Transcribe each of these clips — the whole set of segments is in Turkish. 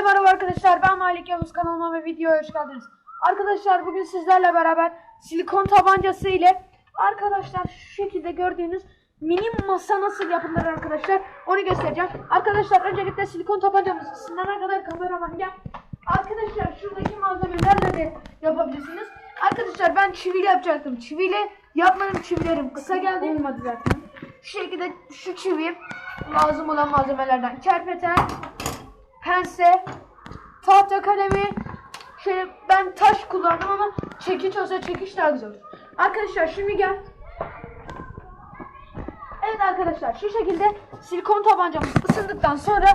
Herkese merhaba arkadaşlar. Ben Malik Yavuz kanalıma ve videoya hoş geldiniz. Arkadaşlar bugün sizlerle beraber silikon tabancası ile arkadaşlar şu şekilde gördüğünüz mini masa nasıl yapılır arkadaşlar onu göstereceğim. Arkadaşlar öncelikle silikon tabancamız ısınana kadar kameraman gel. Arkadaşlar şuradaki malzemelerle de yapabilirsiniz. Arkadaşlar ben çiviyle yapacaktım. Çiviyle yapmadım çivilerim kısa geldi. Olmadı zaten. Şu şekilde şu çivi lazım olan malzemelerden kerpeten, pense, tahta kalemi, şöyle ben taş kullandım ama çekiç olsa çekiç daha güzel olur. Arkadaşlar şimdi gel. Evet arkadaşlar şu şekilde silikon tabancamız ısındıktan sonra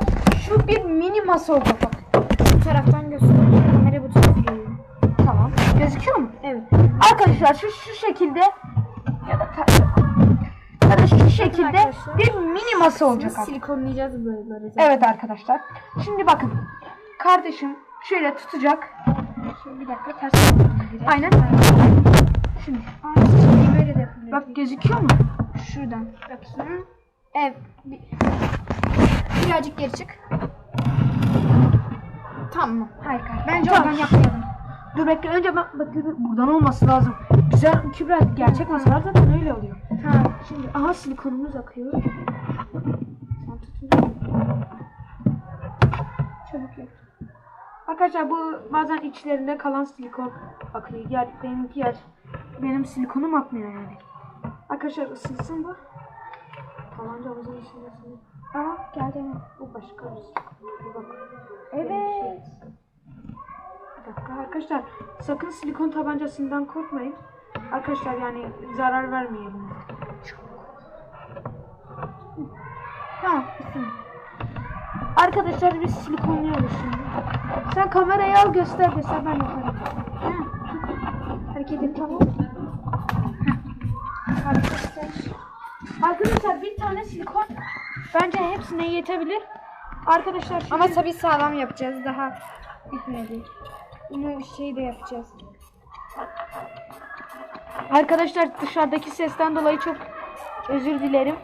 şu bir mini masa olacak bak. Bu taraftan göstereyim. Kamera bu tarafa geliyor. Tamam. Gözüküyor mu? Evet. Arkadaşlar şu şu şekilde şu şekilde bir mini masa olacak. Arkadaşlar. silikonlayacağız zaten. Evet arkadaşlar. Şimdi bakın. Kardeşim şöyle tutacak. Şimdi bir dakika ters. Aynen. Şimdi Aa, şimdi böyle de yapılıyor. bak gözüküyor mu? şuradan. Bakayım. Evet. Bir... Birazcık geri çık. Tamam. Harika. Bence Tamam. oradan yapmayalım. Dur bekle önce ben bak buradan olması lazım. Güzel Kübra gerçek masalar zaten öyle oluyor. Tamam. Şimdi aha silikonumuz akıyor. Sen tutun. Çabuk yap. Arkadaşlar bu bazen içlerinde kalan silikon akıyor. Yer, benimki yer. Benim silikonum akmıyor yani. Arkadaşlar ısınsın bu. Tabancamızın içinde ısınıyor. Aa geldi mi? Bu başka bir silikon. Evet. Bir dakika arkadaşlar sakın silikon tabancasından korkmayın. Arkadaşlar yani zarar vermeyelim. Tamam. ısın. Arkadaşlar biz silikonluyoruz şimdi. Sen kamerayı al göster göster ben yaparım. Ha. Hareket et tamam. Arkadaşlar. Arkadaşlar bir tane silikon bence hepsine yetebilir. Arkadaşlar şimdi Ama tabii sağlam yapacağız. Daha bitmedi. Bunu şey de yapacağız. arkadaşlar dışarıdaki sesten dolayı çok özür dilerim.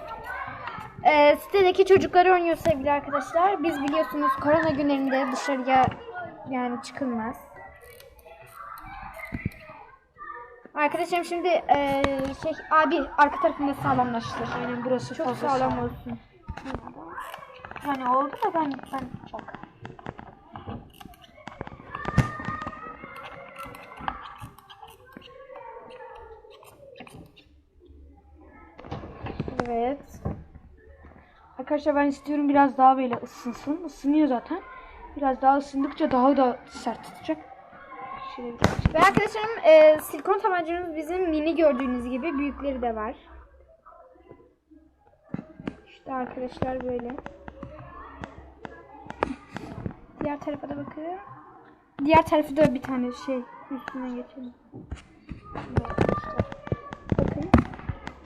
Ee, sitedeki çocuklar oynuyor sevgili arkadaşlar. Biz biliyorsunuz korona günlerinde dışarıya yani çıkılmaz. Arkadaşlarım şimdi ee, şey abi arka tarafında sağlamlaştır. Aynen burası Çok fazla sağlam. olsun. Yani oldu da ben ben bak. Evet. Arkadaşlar ben istiyorum biraz daha böyle ısınsın. Isınıyor zaten. Biraz daha ısındıkça daha da sert tutacak. Ve arkadaşlarım ee, silikon tabancamız bizim mini gördüğünüz gibi büyükleri de var. İşte arkadaşlar böyle. Diğer tarafa da bakın. Diğer tarafı da bir tane şey üstüne geçelim. Bakın.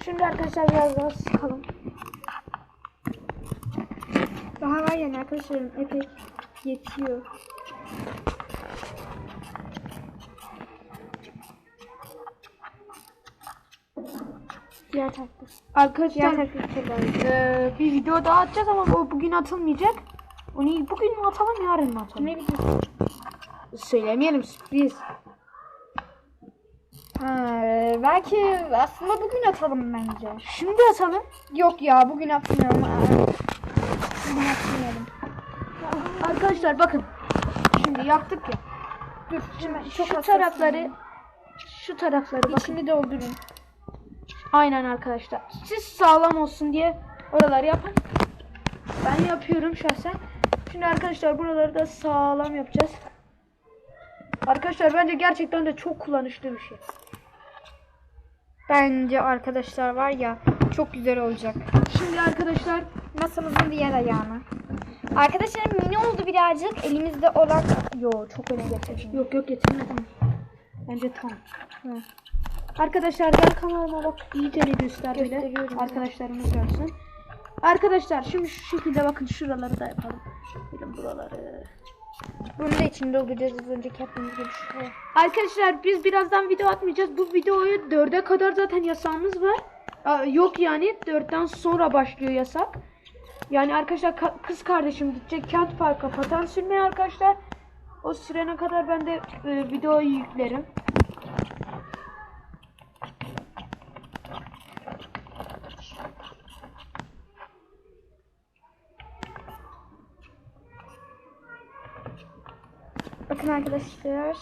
Şimdi arkadaşlar biraz daha sıkalım. Daha var yani arkadaşlarım epey yetiyor. Diğer. Diğer Arkadaşlar tarafta şuradan. eee, bir video daha atacağız ama o bugün atılmayacak. Onu bugün mü atalım yarın mı atalım? Ne bileyim. Söylemeyelim sürpriz. Ha, belki aslında bugün atalım bence. Şimdi atalım. Yok ya bugün atmıyorum. Arkadaşlar bakın. Şimdi yaptık ya. Dur Şimdi çok şu tarafları şu tarafları bakın. İçini doldurun. Aynen arkadaşlar. Siz sağlam olsun diye oraları yapın. Ben yapıyorum şahsen. Şimdi arkadaşlar buraları da sağlam yapacağız. Arkadaşlar bence gerçekten de çok kullanışlı bir şey. Bence arkadaşlar var ya çok güzel olacak. Şimdi arkadaşlar Masamızın diğer ayağını. Arkadaşlar mini oldu birazcık. Elimizde olan... Yo çok öne getirdim. yok yok getirmedim. Bence tam. Hı. Arkadaşlar gel kanalıma bak iyice de göster böyle. Arkadaşlarımız görsün. Arkadaşlar şimdi şu şekilde bakın şuraları da yapalım. Böyle buraları. Bunu da içini dolduracağız az önceki yaptığımız gibi. Arkadaşlar biz birazdan video atmayacağız. Bu videoyu dörde kadar zaten yasağımız var. Aa, yok yani dörtten sonra başlıyor yasak. Yani arkadaşlar ka- kız kardeşim gidecek kent parka paten sürmeye arkadaşlar. O sürene kadar ben de e, videoyu yüklerim. Bakın arkadaşlar.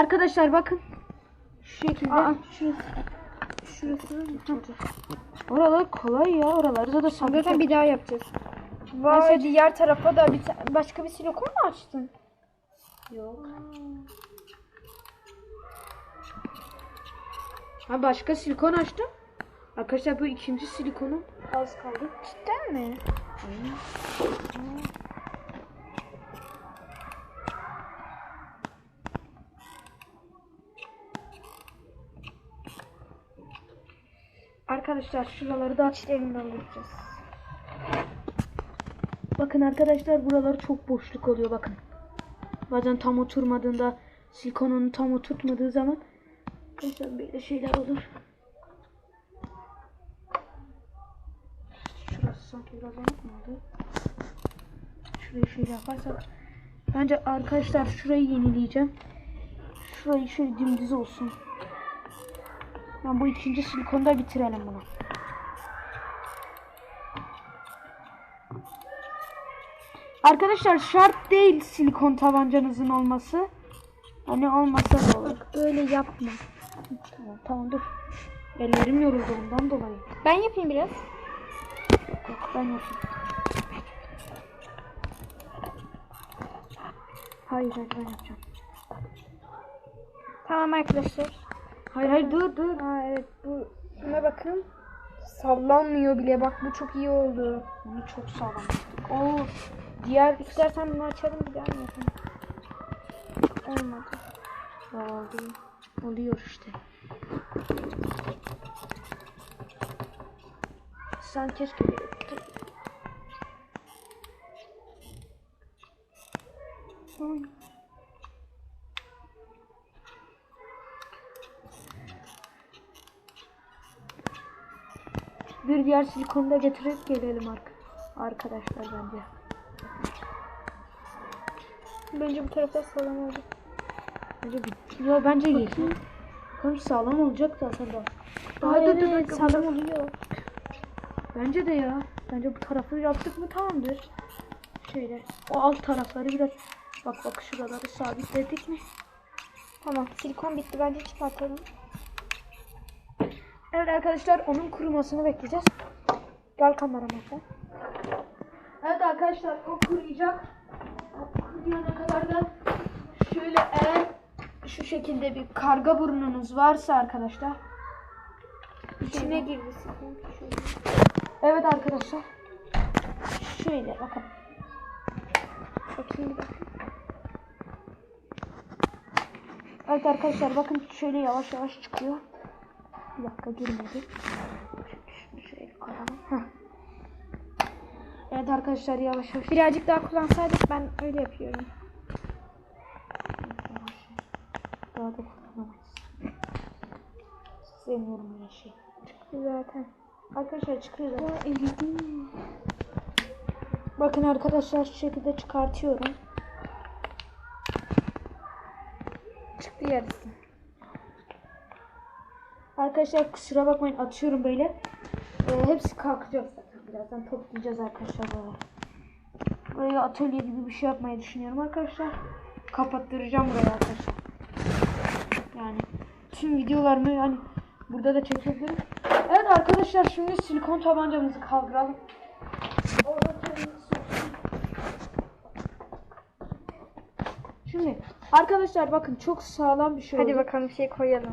Arkadaşlar bakın. Şu şekilde. Aa, şurası. Şurası. Oralar kolay ya. Oraları da sabit. Zaten bir daha yapacağız. Vay diğer tarafa da bir başka bir silikon mu açtın? Yok. Ha başka silikon açtım. Arkadaşlar bu ikinci silikonum. Az kaldı. Cidden mi? Arkadaşlar şuraları da İçlerini dolduracağız. Bakın arkadaşlar buraları çok boşluk oluyor bakın. Bazen tam oturmadığında silikonun tam oturtmadığı zaman arkadaşlar böyle şeyler olur. Şurası sanki biraz oldu? Şurayı şöyle yaparsak. Bence arkadaşlar şurayı yenileyeceğim. Şurayı şöyle dümdüz olsun. Yani bu ikinci silikonu da bitirelim bunu. Arkadaşlar şart değil silikon tabancanızın olması. Hani olmasa da olur. Böyle yapma. Tamam, tamam dur. Ellerim yoruldu ondan dolayı. Ben yapayım biraz. Yok ben yapayım. Hayır hayır ben yapacağım. Tamam arkadaşlar. Hayır hayır dur dur. Aa evet bu buna bakın. Sallanmıyor bile bak bu çok iyi oldu. Bunu çok sağlam. Oo. Diğer istersen bunu açalım bir daha yapalım? Olmadı. Oldu. Oluyor işte. Sen keşke bir diğer silikonu da getirip gelelim ark arkadaşlar bence. Bence bu tarafta sağlam oldu. Bence bir... Yo bence iyi. Bakalım sağlam olacak da. Aa, Daha dur, evet, dur, sağlam oluyor. Bence de ya. Bence bu tarafı yaptık mı tamamdır. Şöyle o alt tarafları biraz bak bak şuraları sabitledik mi? Tamam silikon bitti bence çıkartalım. Evet arkadaşlar onun kurumasını bekleyeceğiz. Gel kamerama sen. Evet arkadaşlar o kuruyacak. O kuruyana kadar da şöyle eğer şu şekilde bir karga burnunuz varsa arkadaşlar. İçine girdi. Evet arkadaşlar. Şöyle bakın. Bakayım bir dakika. Evet arkadaşlar bakın şöyle yavaş yavaş çıkıyor. Bir dakika girmedi. Şöyle koyalım. Heh. Evet arkadaşlar yavaş yavaş. Birazcık daha kullansaydık ben öyle yapıyorum. Daha da kullanamayız. Sevmiyorum öyle şey. Zaten. Arkadaşlar çıkıyor zaten. Bakın arkadaşlar şu şekilde çıkartıyorum. Çıktı yarısı. Arkadaşlar kusura bakmayın atıyorum böyle. Ee, hepsi kalkacak zaten. Birazdan toplayacağız arkadaşlar böyle. Buraya atölye gibi bir şey yapmayı düşünüyorum arkadaşlar. Kapattıracağım burayı arkadaşlar. Yani tüm videolarımı hani burada da çekebilirim. Evet arkadaşlar şimdi silikon tabancamızı kaldıralım. Şimdi arkadaşlar bakın çok sağlam bir şey Hadi oldu. bakalım bir şey koyalım.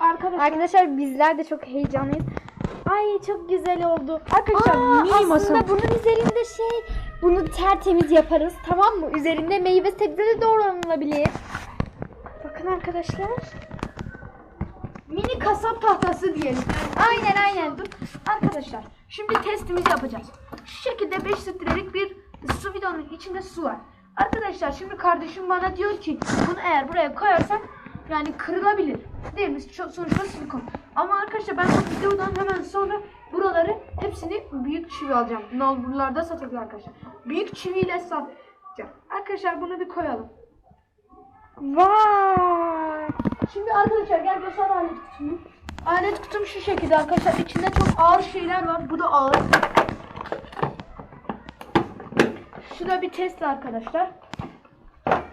Arkadaşlar Arkadaşlar bizler de çok heyecanlıyız. Ay çok güzel oldu. Arkadaşlar, Aa, mini aslında masa. bunun üzerinde şey bunu tertemiz yaparız tamam mı? Üzerinde meyve sebze de doğranılabilir. Bakın arkadaşlar. mini kasap tahtası diyelim. Aynen aynen. Arkadaşlar şimdi testimizi yapacağız. Şu şekilde 5 litrelik bir su bidonun içinde su var. Arkadaşlar şimdi kardeşim bana diyor ki bunu eğer buraya koyarsan yani kırılabilir. Değil mi? Sonuçta silikon. Ama arkadaşlar ben bu videodan hemen sonra buraları hepsini büyük çivi alacağım. Nalburlarda satılıyor arkadaşlar. Büyük çiviyle satacağım. Arkadaşlar bunu bir koyalım. Vay. Şimdi arkadaşlar gel göster alet kutumu. Alet kutum şu şekilde arkadaşlar. İçinde çok ağır şeyler var. Bu da ağır. Şu bir Tesla arkadaşlar.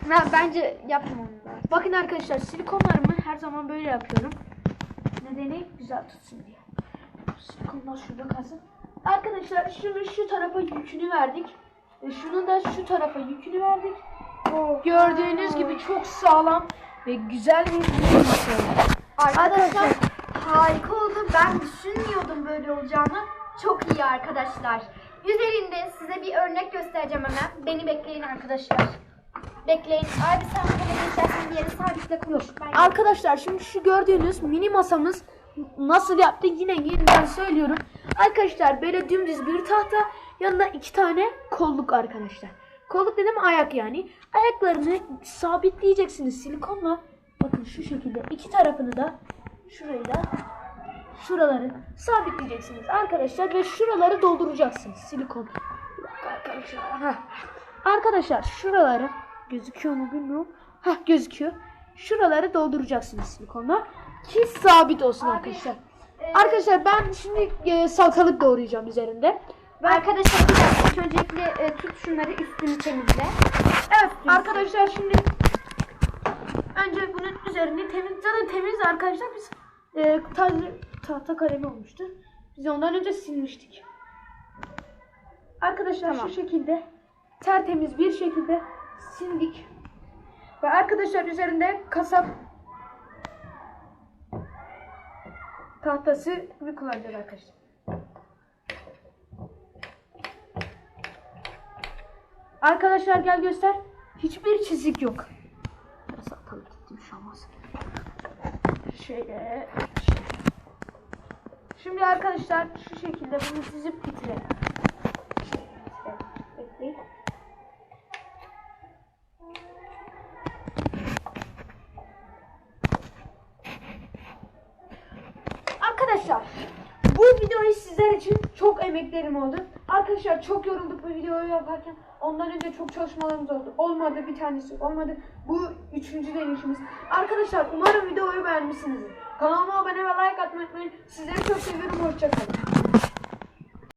Ha, bence yapma onu da. Bakın arkadaşlar silikonlarımı her zaman böyle yapıyorum. Nedeni güzel tutsun diye. Silikonlar şurada kalsın. Arkadaşlar şunu şu tarafa yükünü verdik. E, Şunu da şu tarafa yükünü verdik. Gördüğünüz gibi çok sağlam ve güzel bir oldu. Arkadaşlar harika oldu. Ben düşünmüyordum böyle olacağını. Çok iyi arkadaşlar. Üzerinde size bir örnek göstereceğim hemen. Beni bekleyin arkadaşlar. Bekleyin. Abi sen bunu geçersin yere sabitle konuş. Arkadaşlar şimdi şu gördüğünüz mini masamız nasıl yaptı yine yeniden söylüyorum. Arkadaşlar böyle dümdüz bir tahta yanında iki tane kolluk arkadaşlar. Kolluk dedim ayak yani. Ayaklarını sabitleyeceksiniz silikonla. Bakın şu şekilde iki tarafını da şurayı da şuraları sabitleyeceksiniz arkadaşlar ve şuraları dolduracaksınız silikon. Arkadaşlar. Arkadaşlar şuraları gözüküyor mu bilmiyorum. Heh gözüküyor. Şuraları dolduracaksınız silikonla ki sabit olsun arkadaşlar. Arkadaşlar ben şimdi e, salatalık doğrayacağım üzerinde. Arkadaşlar bir dakika. Öncelikle e, tut şunları üstünü temizle. Evet arkadaşlar şimdi önce bunun üzerini temiz zaten temiz arkadaşlar biz e, taze tahta kalemi olmuştu. Biz ondan önce silmiştik. Arkadaşlar şu şekilde tertemiz bir şekilde sildik. Ve arkadaşlar üzerinde kasap tahtası bir kullanacağız arkadaşlar. Arkadaşlar gel göster. Hiçbir çizik yok. Biraz atalı gittim şu an. Şöyle. Şimdi arkadaşlar şu şekilde bunu. Şöyle bitirelim. Bekleyin. Arkadaşlar bu videoyu sizler için çok emeklerim oldu. Arkadaşlar çok yorulduk bu videoyu yaparken. Ondan önce çok çalışmalarımız oldu. Olmadı bir tanesi olmadı. Bu üçüncü deneyişimiz. Arkadaşlar umarım videoyu beğenmişsinizdir. Kanalıma abone ve like atmayı unutmayın. Sizleri çok seviyorum. Hoşçakalın.